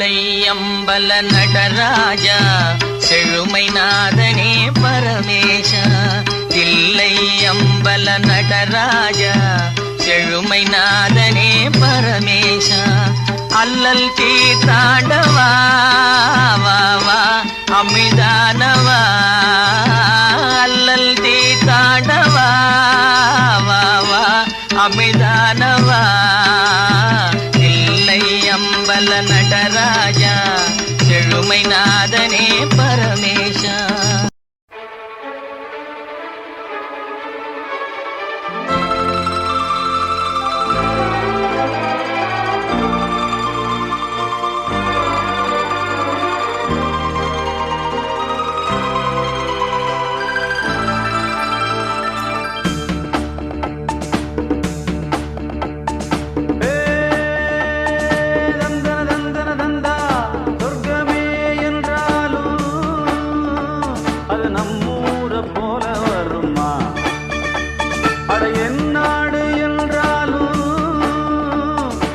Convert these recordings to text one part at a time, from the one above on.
தில்லை அம்பல நடராஜா செழுமை நாதனே பரமேஷா தில்லை அம்பல நடராஜா செழுமை நாதனே பரமேஷா அல்லல் தீர்த்தாண்டவா நம்மூர போல வருமா? அட என் நாடு என்றாலும்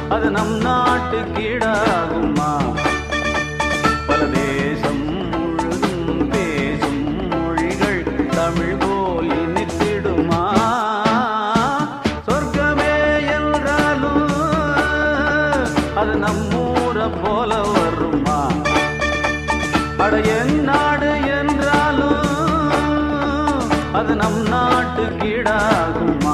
அது நம் நாட்டு கீடாகுமா தமிழ் நம் நாட்டு கீழாகுமா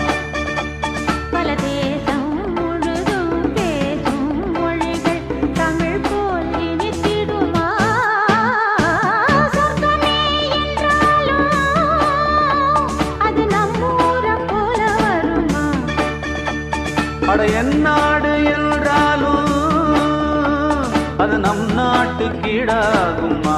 நம் நாட்டு கீழாகுமா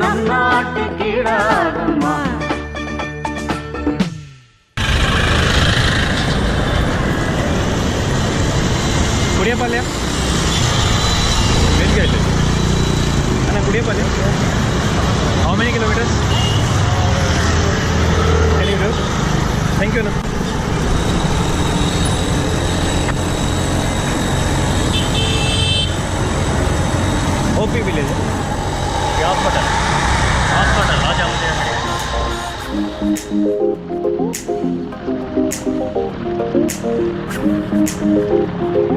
நம் நாட்டு கிடாதுமா குடியப்பாளையா வெல்காய்டு அண்ணா குடியப்பாளையா how many kilometres kilometres thank you அண்ணா ओपी विलेज व्यापटन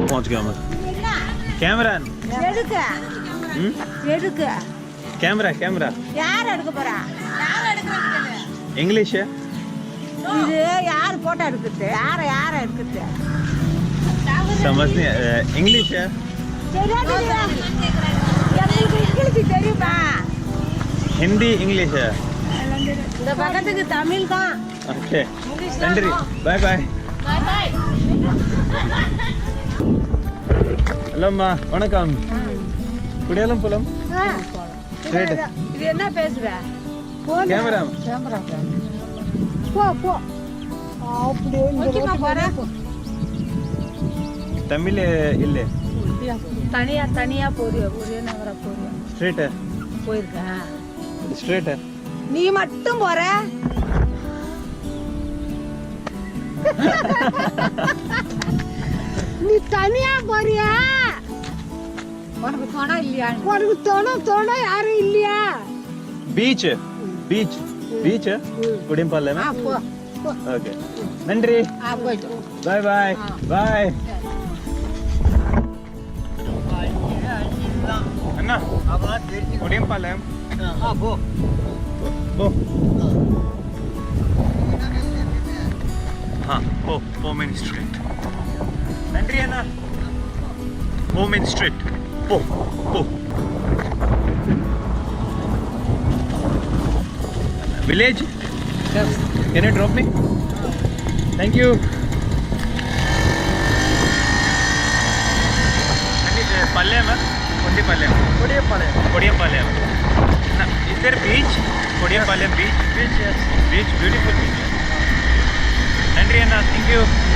ਪਹੁੰਚ கேமரா எடுக்க. எடுக்க. Camera camera. யார் எடுக்க போறா? இங்கிலீஷ். இது யார் போட்டோ எடுக்குது யார யார எடுக்குது இங்கிலீஷ் தெரியுமா? ஹிந்தி இங்கிலீஷ். இந்த பக்கத்துக்கு தமிழ் தான். ओके நன்றி. பாய் பாய். ஹலோ அம்மா வணக்கம். குடியாலம் போலாம். இது என்ன பேசுற? கேமரா. போ போ. அப்படியே தமிழ் இல்லை. தனியா தனியா போறியா? ஒரே நகர போறியா? ஸ்ட்ரேட் போயிருக்கேன் ஸ்ட்ரேட் நீ மட்டும் போற. நீ தனியா போறியா? உனக்கு துணை இல்லையா? உனக்கு துணை துணை யாரும் இல்லையா? பீச் பீச் பீச் ஆ போ. ஓகே நன்றி. ஆ பாய் பாய் பாய் அண்ணா குடியம்பாலம் போ. Go. Huh, go. Four minutes straight. Andriana. Four minutes straight. Go. Go. Village? Yes. Can you drop me? Thank you. Palya ma'am Palya Kodiyapalya Kodiyapalya is there beach? Kodyapalyam beach. Beach, yes. Beach, beautiful beach. Andriana, thank you.